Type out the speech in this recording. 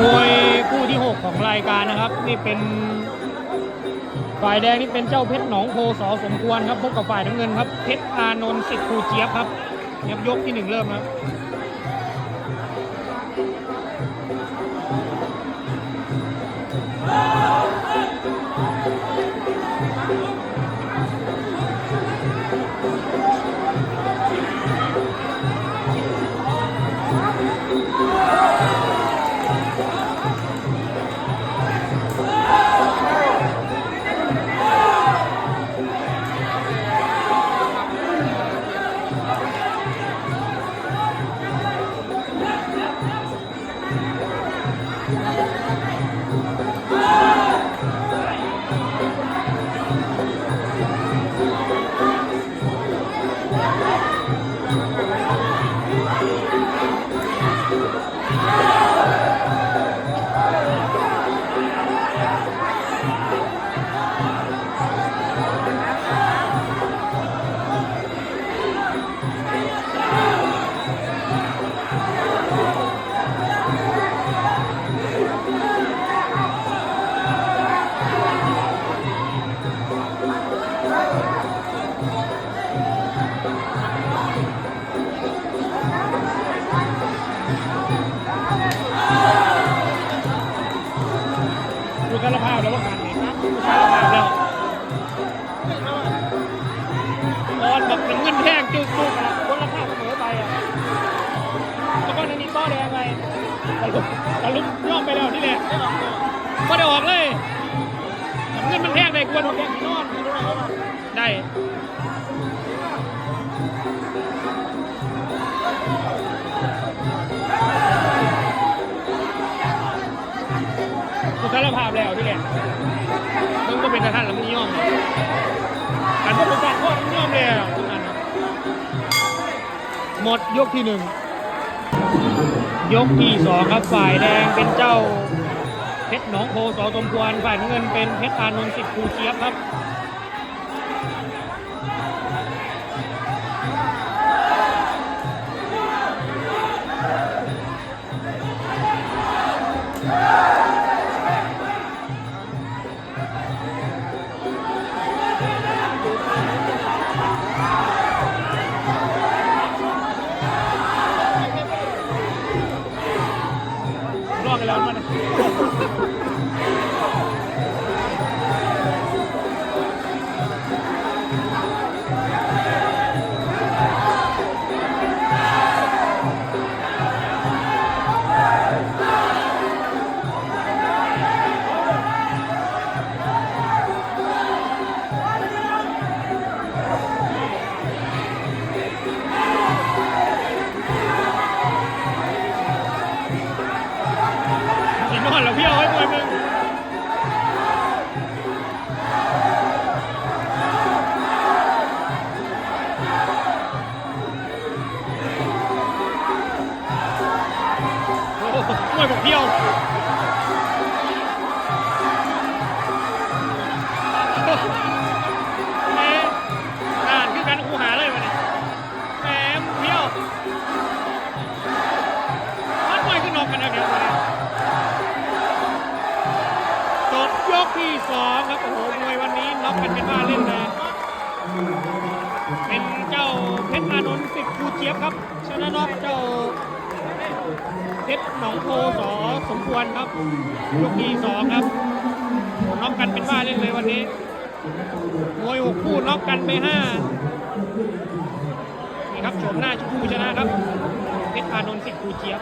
มวยคู่ที่ 6 ของรายการนะครับ นี่เป็นฝ่ายแดงนี่เป็นเจ้าเพชรหนองโพสอสมควรครับพบกับฝ่ายน้ำเงินครับเพชรอานนท์สิทธิ์ภูเจี๊ยบครับยับยกที่หนึ่งเริ่มครับ ตอนแบบเป็นเงินแห้งจุกจุกคนละภาเสมอไปอะแล้วก็นันนี้ต้อแดงไปตะลุกตะลุกย่อมไปแล้วนี่แหละก็ได้ออกเลยเงินมันแห้งเลยกวนแท่งนอนได้ ดูสารภาพแล้วนี่แหละมึงก็เป็นทหารแล้วมึงยอมกันก็เป็นการโคตรย่อมแล้วทุกอันนะหมดยกที่หนึ่งยกที่สองครับฝ่ายแดงเป็นเจ้าเพชรหนองโพสอสมควรฝ่ายเงินเป็นเพชรอานนท์สิทธิ์ครูเชียบครับ กนอนแล้วพี่เอาไว้มวยมึงโอ้โหมวยบอกเที่ย ยกที่สองครับ โอ้โหมวยวันนี้น็อกกันเป็นบ้าเล่นเลยเป็นเจ้าเพชรอานนท์สิทธิ์ครูเจี๊ยบครับ ชนะน็อกเจ้าเพชรหนองโพสอสมควรครับยกที่สองครับน็อกกันเป็นบ้าเล่นเลยวันนี้มวยหกคู่น็อกกันไปห้านี่ครับโฉมหน้าผู้ชนะครับ เพชรอานนท์สิทธิ์ครูเจี๊ยบ